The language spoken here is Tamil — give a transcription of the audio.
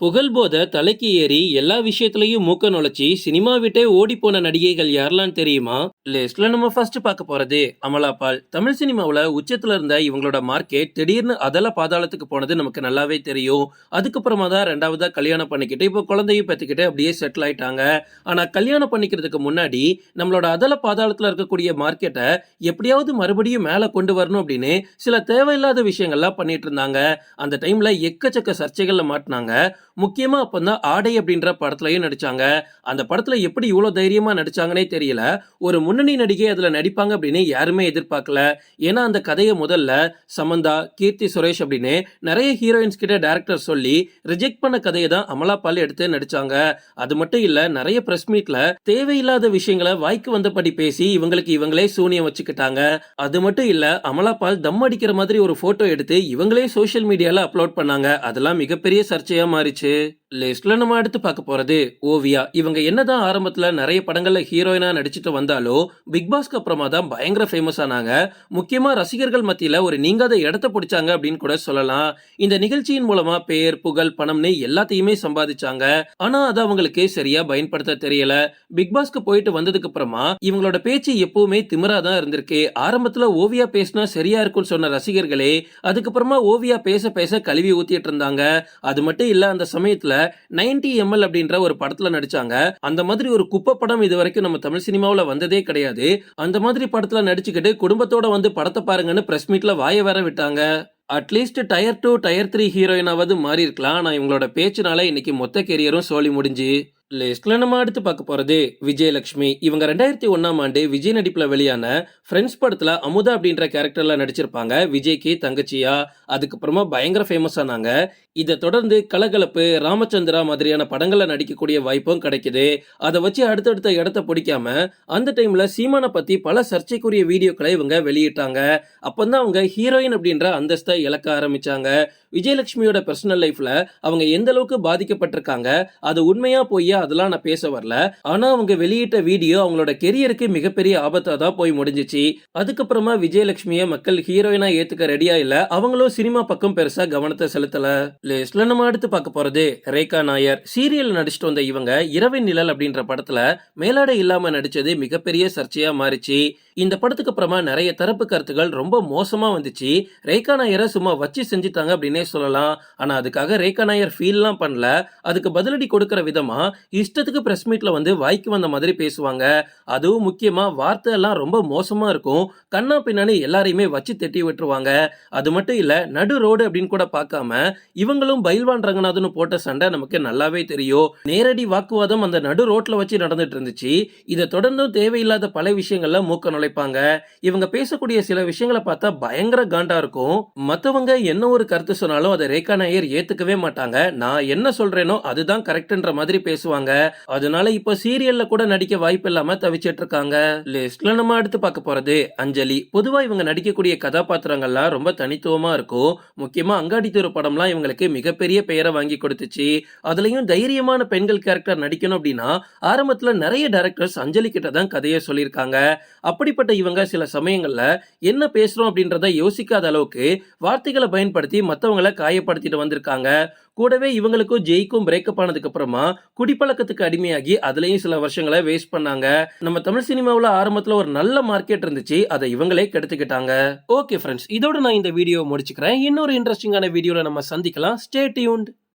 புகழ்போத தலைக்கு ஏறி எல்லா விஷயத்துலையும் மூக்க நுழைச்சி சினிமா விட்டே ஓடி போன நடிகைகள் யாரெல்லாம் தெரியுமா? லிஸ்ட்ல நம்ம ஃபர்ஸ்ட் பார்க்க போறது அமலா பால். தமிழ் சினிமாவில் உச்சத்துல இருந்த இவங்களோட மார்க்கெட் திடீர்னு அதல பாதாளத்துக்கு போனது நமக்கு நல்லாவே தெரியும். அதுக்கப்புறமா தான் ரெண்டாவதா கல்யாணம் பண்ணிக்கிட்டு இப்போ குழந்தையும் பெற்றுக்கிட்டு அப்படியே செட்டில் ஆயிட்டாங்க. ஆனா கல்யாணம் பண்ணிக்கிறதுக்கு முன்னாடி நம்மளோட அதல பாதாளத்துல இருக்கக்கூடிய மார்க்கெட்டை எப்படியாவது மறுபடியும் மேலே கொண்டு வரணும் அப்படின்னு சில தேவையில்லாத விஷயங்கள்லாம் பண்ணிட்டு இருந்தாங்க. அந்த டைம்ல எக்கச்சக்க சர்ச்சைகள்ல மாட்டினாங்க. முக்கியமாக அப்போ தான் ஆடை அப்படின்ற படத்துலையும் நடிச்சாங்க. அந்த படத்தில் எப்படி இவ்வளோ தைரியமாக நடிச்சாங்கன்னே தெரியல. ஒரு முன்னணி நடிகை அதில் நடிப்பாங்க அப்படின்னு யாருமே எதிர்பார்க்கல. ஏன்னா அந்த கதையை முதல்ல சமந்தா கீர்த்தி சுரேஷ் அப்படின்னு நிறைய ஹீரோயின்ஸ் கிட்ட டேரக்டர் சொல்லி ரிஜெக்ட் பண்ண கதையை தான் அமலா பால் எடுத்து நடித்தாங்க அது மட்டும் இல்லை நிறைய ப்ரெஸ் மீட்டில் தேவையில்லாத விஷயங்களை வாய்க்கு வந்தபடி பேசி இவங்களுக்கு இவங்களே சூனியம் வச்சுக்கிட்டாங்க. அது மட்டும் இல்லை அமலா பால் தம் அடிக்கிற மாதிரி ஒரு ஃபோட்டோ எடுத்து இவங்களே சோஷியல் மீடியாவில் அப்லோட் பண்ணாங்க. அதெல்லாம் மிகப்பெரிய சர்ச்சையாக மாறிச்சு. லிஸ்ட்ல நம்ம அடுத்து பார்க்க போறது ஓவியா. இவங்க என்னதான் ஆரம்பத்துல நிறைய படங்கள்ல ஹீரோயினா நடிச்சிட்டு வந்தாலும் பிக் பாஸ்க்கு அப்புறமா தான் பயங்கர ஃபேமஸ் ஆனாங்க. முக்கியமா ரசிகர்கள் மத்தியில ஒரு நீங்காத இடத்த பிடிச்சாங்க அப்படின்னு கூட சொல்லலாம். இந்த நிகழ்ச்சியின் மூலமா பேர் புகழ் பணம்னு எல்லாத்தையுமே சம்பாதிச்சாங்க. ஆனா அது அவங்களுக்கு சரியா பயன்படுத்த தெரியல. பிக் பாஸ்க்கு போயிட்டு வந்ததுக்கு அப்புறமா இவங்களோட பேச்சு எப்பவுமே திமிரா தான் இருந்திருக்கு. ஆரம்பத்துல ஓவியா பேசினா சரியா இருக்கும்னு சொன்ன ரசிகர்களே அதுக்கப்புறமா ஓவியா பேச பேச கழுவி ஊத்திட்டு இருந்தாங்க. அது மட்டும் இல்ல அந்த சமயத்துல நைன்டி எம்எல் அப்படின்ற ஒரு படத்துல நடிச்சாங்க. அந்த மாதிரி ஒரு குப்பை படம் இது வரைக்கும் நம்ம தமிழ் சினிமாவில் வந்ததே கிடையாது. அந்த மாதிரி படத்துல நடிச்சுக்கிட்டு குடும்பத்தோட வந்து படத்தை பாருங்கன்னு பிரஸ் மீட்ல வாய வேற விட்டாங்க. At least tier two tier three ஹீரோயினாவது மாறி இருக்கலாம். ஆனா இவங்களோட பேச்சுனால இன்னைக்கு மொத்த கெரியரும் சோழி முடிஞ்சு. லிஸ்ட்ல நம்ம அடுத்து பார்க்க போறது விஜயலட்சுமி. இவங்க ரெண்டாயிரத்தி ஒன்னாம் ஆண்டு விஜய் நடிப்புல வெளியான ஃப்ரெண்ட்ஸ் படத்துல அமுதா அப்படின்ற கேரக்டர்ல நடிச்சிருப்பாங்க. விஜய்க்கு தங்கச்சியா அதுக்கப்புறமா பயங்கர ஃபேமஸ் ஆனாங்க. இதை தொடர்ந்து கலகலப்பு ராமச்சந்திரா மாதிரியான படங்கள்ல நடிக்கக்கூடிய வாய்ப்பும் கிடைக்குது. அதை வச்சு அடுத்தடுத்த இடத்த பிடிக்காம அந்த டைம்ல சீமானை பத்தி பல சர்ச்சைக்குரிய வீடியோக்களை இவங்க வெளியிட்டாங்க. அப்பந்தான் அவங்க ஹீரோயின் அப்படின்ற அந்தஸ்தை இழக்க ஆரம்பிச்சாங்க. விஜயலட்சுமியோட பர்சனல் லைஃப்ல அவங்க எந்த அளவுக்கு பாதிக்கப்பட்டிருக்காங்க அது உண்மையா பொய்யா அதெல்லாம் நான் பேச வரல. ஆனா அவங்க வெளியிட்ட வீடியோ அவங்களோட கெரியருக்கு மிகப்பெரிய ஆபத்தா தான் போய் முடிஞ்சிச்சு. அதுக்கப்புறமா விஜயலட்சுமிய மக்கள் ஹீரோயினா ஏத்துக்க ரெடியா இல்ல. அவங்களும் சினிமா பக்கம் பெருசா கவனத்தை செலுத்தல. லிஸ்ட்ல நம்ம அடுத்து பார்க்க போறது ரேகா நாயர். சீரியல் நடிச்சிட்டு வந்த இவங்க இரவின் நிழல் அப்படின்ற படத்துல மேலாடை இல்லாம நடிச்சது மிகப்பெரிய சர்ச்சையா மாறிச்சு. இந்த படத்துக்கு அப்புறமா நிறைய தரப்பு கருத்துக்கள் ரொம்ப மோசமா வந்துச்சு. ரேகா நாயரை சும்மா வச்சு செஞ்சுட்டாங்க அப்படின்னே சொல்லலாம். ஆனா அதுக்காக ரேகா நாயர் ஃபீல்லாம் பண்ணல. அதுக்கு பதிலடி கொடுக்கிற விதமா இஷ்டத்துக்கு ப்ரெஸ் மீட்ல வந்து வாய்க்கு வந்த மாதிரி பேசுவாங்க. அதுவும் முக்கியமா வார்த்தை எல்லாம் ரொம்ப மோசமா இருக்கும். கண்ணா பின்னாடி எல்லாரையுமே வச்சு தட்டி விட்டுருவாங்க. அது மட்டும் இல்ல நடு ரோடு அப்படின்னு கூட பார்க்காம இவங்களும் பயில்வான் ரங்கநாதன் போட்ட சண்டை நமக்கு நல்லாவே தெரியும். நேரடி வாக்குவாதம் அந்த நடு ரோட்ல வச்சு நடந்துட்டு இருந்துச்சு. இதை தொடர்ந்தும் தேவையில்லாத பல விஷயங்கள்ல மூக்க நுழைப்பாங்க. இவங்க பேசக்கூடிய சில விஷயங்களை பார்த்தா பயங்கர காண்டா இருக்கும். மத்தவங்க என்ன ஒரு கருத்து சொன்னாலும் அதை ரேகா நாயர் ஏத்துக்கவே மாட்டாங்க. நான் என்ன சொல்றேனோ அதுதான் கரெக்ட்ன்ற மாதிரி பேசுவாங்க. அதனால இப்போ சீரியல்ல கூட நடிக்க வாய்ப்பு இல்லாம தவிச்சிட்டு இருக்காங்க லிஸ்ட்ல நம்ம அடுத்து பார்க்க போறது அஞ்சலி. பொதுவா இவங்க நடிக்கக்கூடிய கதாபாத்திரங்கள்லாம் ரொம்ப தனித்துவமா இருக்கும். முக்கியமா அங்காடி தெரு படம்லாம் இவங்களுக்கு மிகப்பெரிய பெயரை வாங்கி கொடுத்துச்சு. அதுலயும் தைரியமான பெண்கள் கேரக்டர் நடிக்கணும் அப்படின்னா ஆரம்பத்துல நிறைய டேரக்டர்ஸ் அஞ்சலி கிட்ட தான் கதையை சொல்லியிருக்காங்க. அப்படிப்பட்ட இவங்க சில சமயங்கள்ல என்ன பேசுறோம் அப்படின்றத யோசிக்காத அளவுக்கு வார்த்தைகளை பயன்படுத்தி மற்றவங்களை காயப்படுத்திட்டு வந்திருக்காங்க. கூடவே இவங்களுக்கும் ஜெய்க்கும் பிரேக்கப் ஆனதுக்கு அப்புறமா பழக்கத்துக்கு அடிமையாகி அதுலயும் சில வருஷங்களை வேஸ்ட் பண்ணாங்க. நம்ம தமிழ் சினிமாவில் ஆரம்பத்தில் ஒரு நல்ல மார்க்கெட் இருந்துச்சு அதை இவங்களே கெடுத்துக்கிட்டாங்க. ஓகே ஃப்ரெண்ட்ஸ் இதோட நான் இந்த வீடியோ முடிச்சுக்கிறேன். இன்னொரு இன்ட்ரெஸ்டிங்கான வீடியோவில் நம்ம சந்திக்கலாம். Stay tuned